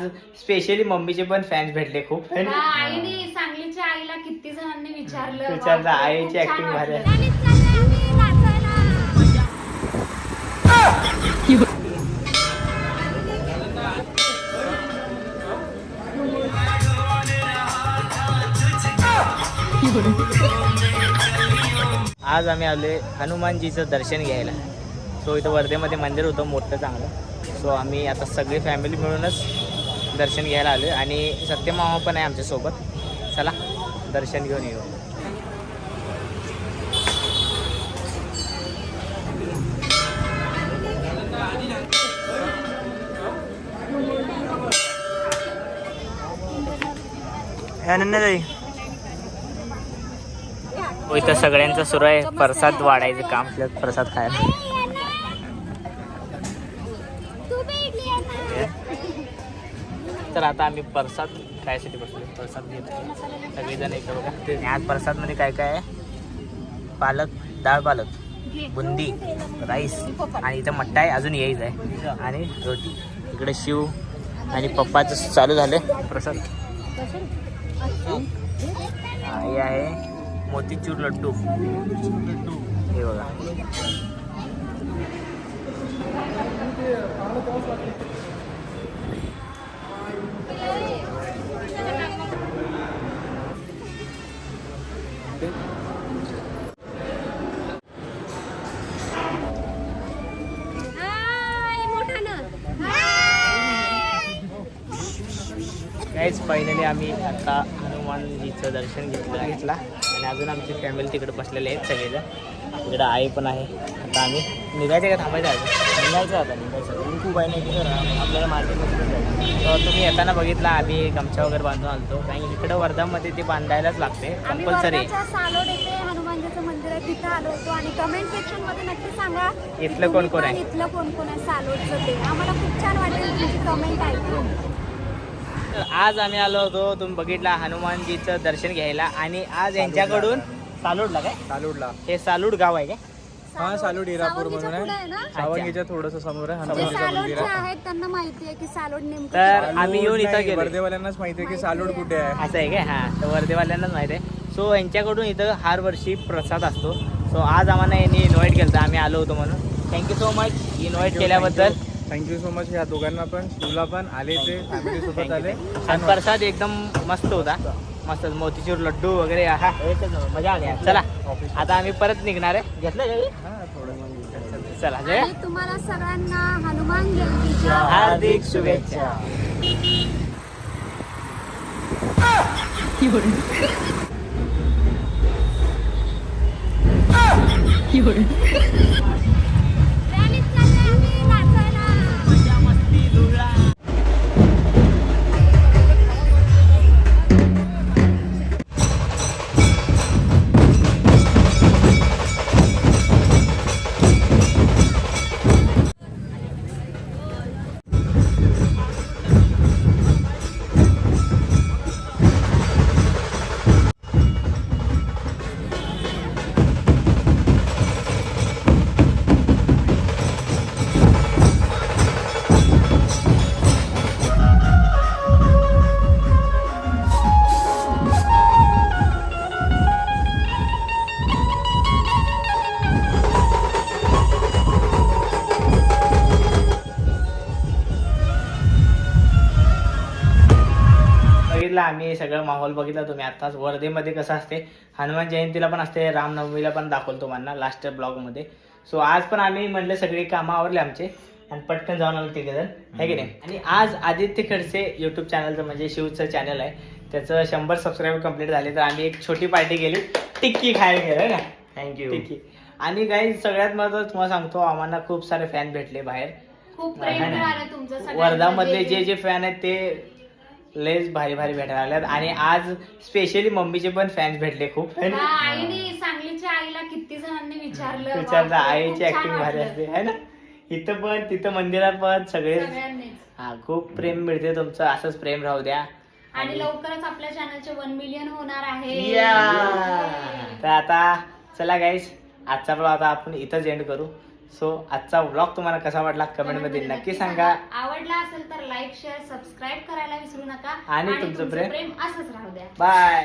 आज स्पेशली मम्मीचे पण फॅन्स भेटले खूप. आईने सांगलीच्या आईला किती जणांनी विचारलं विचारलं, आईची acting भारी. आज आम्ही आलोय हनुमानजीचं दर्शन घ्यायला. सो इथं वर्धेमध्ये मंदिर होतं मोठं चांगलं. सो आम्ही आता सगळी फॅमिली मिळूनच दर्शन घ्यायला आलो आणि सत्यमामा पण आहे आमच्यासोबत चला दर्शन घेऊन येऊ. हो, इथं सगळ्यांचं सुरू आहे. प्रसाद वाढायचं काम प्रसाद खायला. तर आता आम्ही प्रसाद खायसाठी बसलो प्रसाद घेतो सगळेजण एक बघा आज प्रसादमध्ये काय काय आहे? पालक डाळ पालक बुंदी राईस आणि इथं मट्टा आहे. अजून यायचं आहे. आणि रोटी. इकडे शिव आणि पप्पाचं चालू झालं प्रसाद. हे आहे मोतीचूर लड्डू. हे बघा. काहीच फायनली आम्ही आता हनुमानजीचं दर्शन घेतलं घेतला. आणि अजून आमची फॅमिली तिकडे बसलेले आहेत सगळेजण. तिकडे आई पण आहे. आता आम्ही निघायचं का? थांबायचं आहे निघायचं आता निघायचं खूप आहे नाही तिकडं आपल्याला मार्केटमध्ये जायचं तर तुम्ही येताना बघितला आम्ही गमछा वगैरे बांधून आलतो कारण इकडं वर्धामध्ये ते बांधायलाच लागते कंपल्सरी वर्ध्याच्या सालोड येथे हनुमानजीचं मंदिर आहे तिथं आलो होतो आणि कमेंट सेक्शनमध्ये नक्की सांगा की इथलं कोण कोण आहे? इथलं कोण कोण आहे सालोडचं ते. आम्हाला खूप छान वाटेल तुमची कमेंट ऐकून. तर आज आम्ही आलो होतो तुम्ही बघितला हनुमानजीचं दर्शन घ्यायला. आणि आज यांच्याकडून सालोडला काय? सालूडला. हे सालूड गाव आहे काय? हा सालूड हिरापूर म्हणून सावंगीच्या आहे. थोडस समोर आहे हनुमानजीचं मंदिर सालोडचे आहे आहेत त्यांना माहिती आहे की सालोड नेमकं तर आम्ही येऊन इथं गेलो वर्धेवाल्यांनाच माहिती आहे की सालूड कुठे आहे. असं आहे काय? हां तर वर्धेवाल्यांनाच माहिती आहे. सो यांच्याकडून इथं हर वर्षी प्रसाद असतो. सो आज आम्हाला यांनी इन्व्हाइट केलं आम्ही आलो होतो म्हणून. Thank you so much invite केल्याबद्दल थँक्यू सो मच या दोघांना पण. शिवला पण आले ते फॅमिली सोबत आले. आणि प्रसाद एकदम मस्त होता. मस्त मोतीचूर लड्डू वगैरे हा मजा आली. चला आता आम्ही परत निघणार आहे. घेतलं? हा, चला तुम्हाला सगळ्यांना हनुमान जयंतीच्या हार्दिक शुभेच्छा. बघितलं आम्ही सगळं माहोल बघितला तुम्ही आताच वर्धेमध्ये कसं असते हनुमान जयंतीला पण असते रामनवमीला पण दाखवलं तुम्हाला लास्ट ब्लॉगमध्ये. सो आज पण आम्ही म्हणले सगळे कामं आवरले आमचे आणि पटकन जाऊन आलो तिघे जण आहे की नाही? आणि आज आदित्य खडसे युट्यूब चॅनलचं म्हणजे शिवचं चॅनल आहे त्याचं शंभर सबस्क्राईबर कंप्लीट झाले तर आम्ही एक छोटी पार्टी केली टिक्की खायला गेलो ना? Thank you tikki. आणि काही सगळ्यात महत्त्वाचं तुम्हाला सांगतो आम्हाला खूप सारे फॅन भेटले बाहेर. सगळ्यांचं. वर्धामधले जे जे फॅन आहेत ते लयच भारी भारी भेटायला लागल्यात. आणि आज स्पेशली मम्मीचे पण फॅन्स भेटले खूप. है आईने सांगलीच्या आईला किती जणांनी विचारलं. विचारलं बापरे, आईची खूप छान ऍक्टिंग भारी वाटलं. असते. है ना? इथं पण तिथं मंदिरात पण सगळे सगळ्यांनीच. हा खूप प्रेम मिळते तुमचं. असंच प्रेम राहू द्या. आणि लवकरच आपल्या चॅनलचे वन मिलियन होणार आहे. या! तर आता चला गाईस आजचा ब्लॉग आता आपण इथंच एंड करू. सो आजचा व्लॉग तुम्हाला कसा वाटला कमेंटमध्ये नक्की सांगा. आवडला असेल तर लाईक शेअर सबस्क्राईब करायला विसरू नका. आणि तुमचं प्रेम प्रेम असंच राहू द्या. बाय